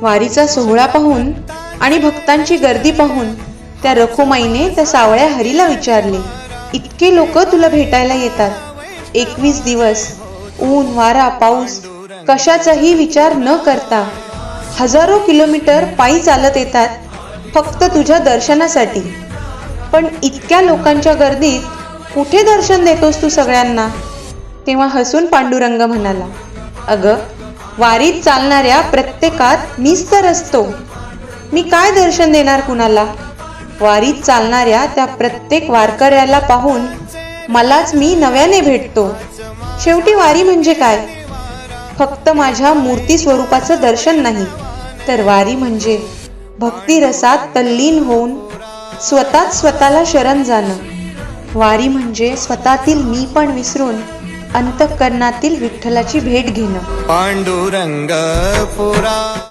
वारीचा सोहळा पाहून आणि भक्तांची गर्दी पाहून त्या रखुमाईने त्या सावळ्या हरीला विचारले इतके लोक तुला भेटायला येतात? एकवीस दिवस ऊन वारा पाऊस कशाचाही विचार न करता हजारो किलोमीटर पायी चालत येतात फक्त तुझ्या दर्शनासाठी. पण इतक्या लोकांच्या गर्दीत कुठे दर्शन देतोस तू सगळ्यांना? तेव्हा हसून पांडुरंग म्हणाला अगं वारीत चालणाऱ्या प्रत्येकात मीच तर असतो. मी काय दर्शन देणार कुणाला? वारीत चालणाऱ्या त्या प्रत्येक वारकऱ्याला पाहून मलाच मी नव्याने भेटतो. शेवटी वारी म्हणजे काय? फक्त माझ्या मूर्ती स्वरूपाचं दर्शन नाही तर वारी म्हणजे भक्तिरसात तल्लीन होऊन स्वतःच स्वतःला शरण जाणं. वारी म्हणजे स्वतःतील मी पण विसरून अंतःकरणातील विठ्ठलाची भेट घेणं. पांडुरंग पुरा